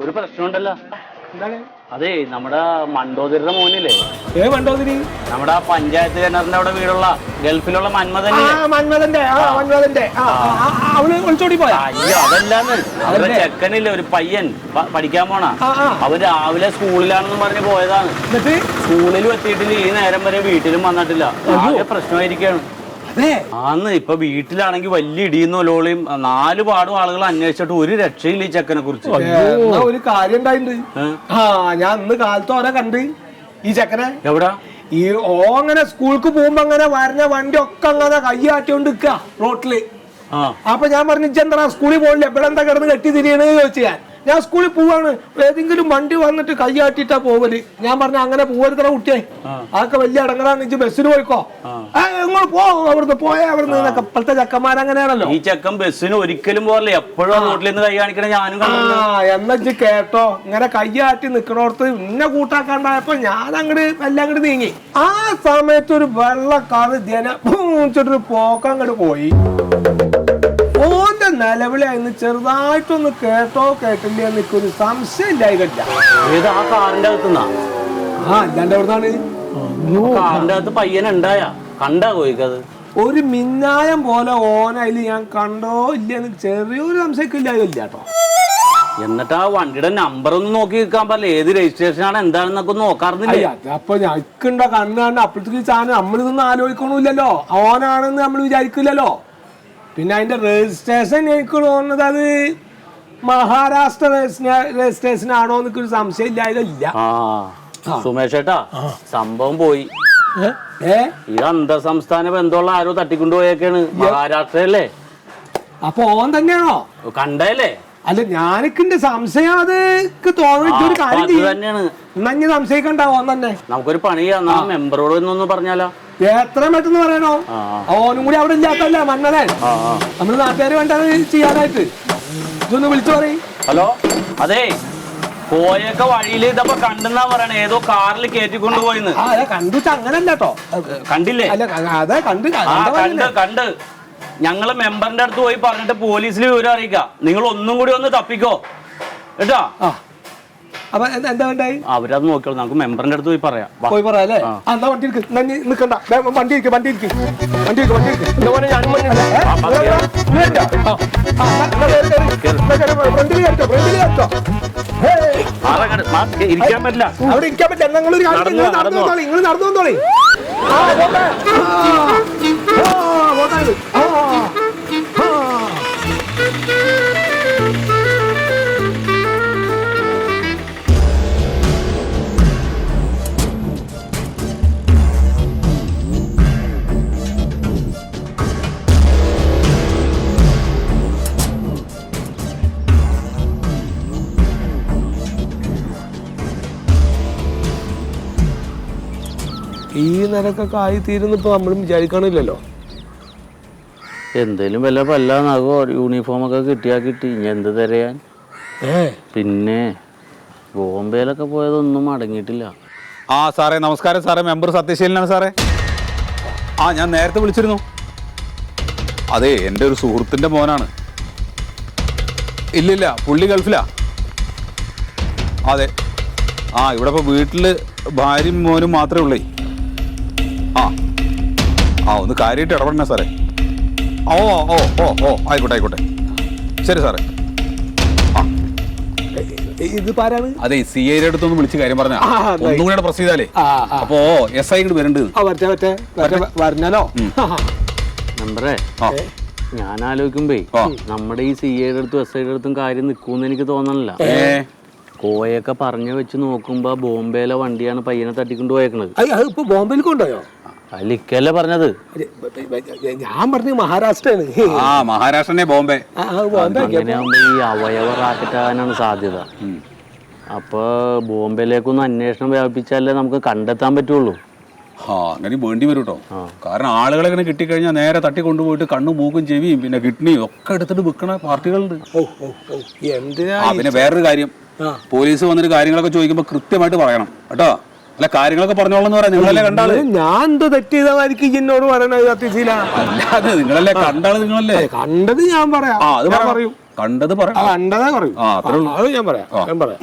ഒരു പ്രശ്നമുണ്ടല്ലോ. അതെ നമ്മുടെ മണ്ടോതിരുടെ മോനില്ലേ? ഏ മണ്ടോതിരി? നമ്മുടെ പഞ്ചായത്ത് കിണറിന്റെ അവിടെ വീടുള്ള ഗൾഫിലുള്ള ആ ആ, ആ, അവൾ ഒളിച്ചോടി പോയ? അയ്യോ അതല്ലാന്ന്. അവരുടെ? ചെക്കനില്ലേ ഒരു പയ്യൻ പഠിക്കാൻ പോണ. അവൻ രാവിലെ സ്കൂളിലാണെന്ന് പറഞ്ഞ് പോയതാണ്. സ്കൂളിലും എത്തിയിട്ടില്ല ഈ നേരം വരെ വീട്ടിലും വന്നിട്ടില്ല. പ്രശ്നമായിരിക്കാണ്. അതെ. ആന്ന് ഇപ്പൊ വീട്ടിലാണെങ്കിൽ വലിയ ഇടിയുന്നോ ലോളിയും നാല് പാടും ആളുകൾ അന്വേഷിച്ചിട്ട് ഒരു രക്ഷയില്ല ഈ ചെക്കനെ കുറിച്ച്. എന്നാ ഒരു കാര്യം ഉണ്ടായിട്ടുണ്ട് ആ ഞാൻ ഇന്ന് കാലത്ത് ഓരോ കണ്ട്. ഈ ചെക്കനെ? എവിടാ? ഈ ഓ അങ്ങനെ സ്കൂൾക്ക് പോകുമ്പോ അങ്ങനെ വരഞ്ഞ വണ്ടി ഒക്കെ അങ്ങനെ കയ്യാട്ടിയോണ്ട് നിക്ക റോട്ടിൽ. ആ. അപ്പൊ ഞാൻ പറഞ്ഞു ഇജ്ജെന്താ സ്കൂളിൽ പോകണ്ടേ എപ്പോഴെന്താ എന്താ കിടന്ന് കെട്ടി തിരിയണെന്ന് ചോദിച്ചു ഞാൻ. ഞാൻ സ്കൂളിൽ പോവാണ്. ഏതെങ്കിലും വണ്ടി വന്നിട്ട് കൈയാട്ടിട്ടാ പോവൽ. ഞാൻ പറഞ്ഞ അങ്ങനെ പോവരുത്ര കുട്ടിയെ. അതൊക്കെ വലിയ അടങ്ങറാണ്. ഇജ്ജ് ബസ്സിന് പോയിക്കോ? നിങ്ങൾ പോ. അവിടുന്ന് പോയേ അവിടുന്ന് എന്നൊക്കെ ഇപ്പോഴത്തെ ചക്കന്മാരങ്ങനെയാണല്ലോ ഈ ചക്കൻ ബസ്സിന് ഒരിക്കലും പോകല്ലേ എപ്പോഴും റോട്ടിൽ നിന്ന് കൈ കാണിക്കണേ ഞാനും എന്നെച്ച് കണ്ടു എന്നാ ഇജ്ജ് കേട്ടോ. ഇങ്ങനെ കൈയാട്ടി നിക്കണോടത്ത് ഇന്നെ കൂട്ടാക്കാണ്ടായപ്പോ ഞാൻ അങ്ങട് എല്ലാം അങ്ങട് നീങ്ങി. ആ സമയത്ത് ഒരു വെള്ളക്കാർ ജന പോക്കങ്ങോട്ട് പോക്കങ്ങട് പോയി. നിലവിളിയായിരുന്നു ചെറുതായിട്ടൊന്ന് കേട്ടോ കേട്ടില്ല ഒരു സംശയം ഇല്ലായിട്ടില്ല ഏത് ആ കാറിന്റെ അകത്തുനിന്നാ ആ അല്ലാണ്ട് എവിടുന്നാണ്? കാറിന്റെ അകത്ത് പയ്യൻ ഉണ്ടായ കണ്ടാ പോയിക്കത് ഒരു മിന്നായം പോലെ ഓന അതിൽ ഞാൻ കണ്ടോ ഇല്ല എന്ന് ചെറിയൊരു സംശയിക്കില്ലായോ ഇല്ലായില്ല കേട്ടോ. എന്നിട്ട് ആ വണ്ടിയുടെ നമ്പർ ഒന്ന് നോക്കി നിൽക്കാൻ പറ്റില്ല. ഏത് രജിസ്ട്രേഷൻ ആണ് എന്താണെന്നൊക്കെ നോക്കാറുന്നില്ല? അപ്പൊ ഞാൻ കണ്ണാണ്ട് അപ്പോഴത്തേക്ക് സാധനം നമ്മളിതൊന്നും ആലോചിക്കണില്ലല്ലോ ഓനാണെന്ന് നമ്മൾ വിചാരിക്കില്ലല്ലോ. പിന്നെ അതിന്റെ രജിസ്ട്രേഷൻ എനിക്ക് തോന്നുന്നത് അത് മഹാരാഷ്ട്ര രജിസ്ട്രേഷൻ ആണോ എന്നൊക്കെ ഒരു സംശയം ഇല്ലായതല്ല. ആ സുമേഷ് ഏട്ടാ സംഭവം പോയി. ഇത് അന്തർ സംസ്ഥാന ബന്ധമുള്ള ആരോ തട്ടിക്കൊണ്ടുപോയേക്കാണ്. മഹാരാഷ്ട്രയല്ലേ? അപ്പൊ ഓൻ തന്നെയാണോ? കണ്ടല്ലേ അല്ല ഞാനിക്കിന്റെ സംശയം അത് തോന്നിട്ടൊരു കാര്യം തന്നെയാണ്. സംശയിക്കണ്ട ഓൻ തന്നെ. നമുക്കൊരു പണി ചെയ്യാം. മെമ്പറോട് എന്നൊന്ന് പറഞ്ഞാലോ. എത്ര പെട്ടെന്ന് പറയണോ? ഓനും കൂടി അവിടെ ഇല്ലാത്തല്ല ആ നമ്മൾ നാട്ടുകാർ വേണ്ടത് ചെയ്യാനായിട്ട്. ഇതൊന്ന് വിളിച്ചു പറയും. ഹലോ? അതെ പോയൊക്കെ വഴിയിൽ ഇതപ്പോ കണ്ടെന്നാ പറയണേ. ഏതോ കാറിൽ കയറ്റിക്കൊണ്ട് പോയിന്ന്. കണ്ടു അങ്ങനല്ല കേട്ടോ കണ്ടില്ലേ? അതെ കണ്ട് കണ്ട കണ്ട് ഞങ്ങൾ മെമ്പറിന്റെ അടുത്ത് പോയി പറഞ്ഞിട്ട് പോലീസിൽ വിവരം അറിയിക്കാം. നിങ്ങൾ ഒന്നും കൂടി ഒന്ന് തപ്പിക്കോ. കേട്ടാ? അപ്പൊ എന്താ എന്താ അവരത് നോക്കിയോളൂ നമുക്ക് മെമ്പറിന്റെ അടുത്ത് പോയി പറയാം പോയി പറയാം അല്ലേ ആ എന്നാ വണ്ടി ഇരിക്കും എന്നാ നീ നിക്കണ്ട വേഗം വണ്ടി ഇരിക്ക് വണ്ടി ഇരിക്ക് വണ്ടി ഇരിക്ക് വണ്ടി ഇരിക്ക് എന്താ പോലെ ഞാനും. ഫ്രണ്ടിൽ കയറിക്കോ, ഫ്രണ്ടിൽ മാ, ഇരിക്കാൻ പറ്റില്ല അവിടെ ഇരിക്കാൻ പറ്റില്ല നിങ്ങൾ ഒരു കാര്യം നടന്നു നിങ്ങൾ നടന്നു. വന്നോളി നിങ്ങൾ നടന്നു വന്നോളി ആ ആ ആ, ഈ നിരക്കൊക്കെ ആയി തീരുന്ന ഇപ്പൊ നമ്മളും വിചാരിക്കണില്ലല്ലോ. എന്തേലും വല്ല പല്ലാന്നാകോ യൂണിഫോം ഒക്കെ കിട്ടിയാ കിട്ടി ഇനി എന്ത് തരയാൻ? ഏ? പിന്നെ ബോംബെയിലൊക്കെ പോയതൊന്നും അടങ്ങിയിട്ടില്ല ആ സാറേ നമസ്കാരം സാറേ. മെമ്പർ സത്യശീലനാണ് സാറേ. ആ ഞാൻ നേരത്തെ വിളിച്ചിരുന്നു. അതെ എന്റെ ഒരു സുഹൃത്തിന്റെ മോനാണ്. ഇല്ലില്ല പുള്ളി ഗൾഫിലാ. അതെ. ആ ഇവിടെ ഇപ്പോൾ വീട്ടിൽ ഭാര്യയും മോനും മാത്രമേ ഉള്ളേ. ആ. ആ ഒന്ന് കാര്യമായിട്ട് ഇടപെടണേ സാറേ. ഓ ഓ ഓ ഓ ആയിക്കോട്ടെ ആയിക്കോട്ടെ. ശരി സാറേ. ആ. ഇത് പാരാണ് അതെ സി ഐയുടെ അടുത്തൊന്ന് വിളിച്ച് കാര്യം പറഞ്ഞു. ആ, അതെ. ഒന്നും കൂടെ പ്രസ് ചെയ്താലേ. അപ്പോ എസ് ഐ ഇങ്ങോട്ട് വരണ്ട്. വരണല്ലോ മെമ്പറേ ആ ഞാൻ ആലോചിക്കുമ്പേ നമ്മുടെ ഈ സി ഐയുടെ അടുത്തും എസ് ഐയുടെ അടുത്തും കാര്യം നിൽക്കൂന്ന് എനിക്ക് തോന്നണില്ല. കോയൊക്കെ പറഞ്ഞു വെച്ച് നോക്കുമ്പോ ബോംബെയിലെ വണ്ടിയാണ് പയ്യനെ തട്ടിക്കൊണ്ട് പോയേക്കണത്. ബോംബെയിൽ കൊണ്ടുപോയോ? അലിക്കല്ലേ പറഞ്ഞത്. ഞാൻ പറഞ്ഞു മഹാരാഷ്ട്രയാണ്. ആ മഹാരാഷ്ട്രനെ ബോംബെ. ആ, ആ, ബോംബെ അങ്ങനെയാകുമ്പോ ഈ അവയവ റാക്കറ്റാകാനാണ് സാധ്യത. അപ്പൊ ബോംബെയിലേക്കൊന്ന് അന്വേഷണം വ്യാപിപ്പിച്ചാലേ നമുക്ക് കണ്ടെത്താൻ പറ്റുള്ളൂ. ആ അങ്ങനെ വേണ്ടി വരും കേട്ടോ കാരണം ആളുകളെ ഇങ്ങനെ കിട്ടിക്കഴിഞ്ഞാൽ നേരെ തട്ടി കൊണ്ടുപോയിട്ട് കണ്ണും മൂക്കും ചെവിയും പിന്നെ കിഡ്നിയും ഒക്കെ എടുത്തിട്ട് വിൽക്കണ പാർട്ടികളുണ്ട്. ഓ ഓ ഓ എന്തിനാ ആ പിന്നെ വേറൊരു കാര്യം. പോലീസ് വന്നിട്ട് കാര്യങ്ങളൊക്കെ ചോദിക്കുമ്പോൾ കൃത്യമായിട്ട് പറയണം. കേട്ടോ? അല്ല കാര്യങ്ങളൊക്കെ പറഞ്ഞോളെന്ന് പറയാം. നിങ്ങളല്ലേ കണ്ടാൾ? ഞാൻ എന്തോ തെറ്റ് ചെയ്തായിരിക്കും എന്നോട് പറയണത് അല്ലാതെ നിങ്ങളല്ലേ കണ്ടാൾ നിങ്ങളല്ലേ? കണ്ടത് ഞാൻ പറയാം. ആ അത് ഞാൻ പറയും. കണ്ടത് പറയാം. കണ്ടതാ പറയൂ. ആ, അത്രേ ഉള്ളൂ. അത് ഞാൻ പറയാം. ഞാൻ പറയാം.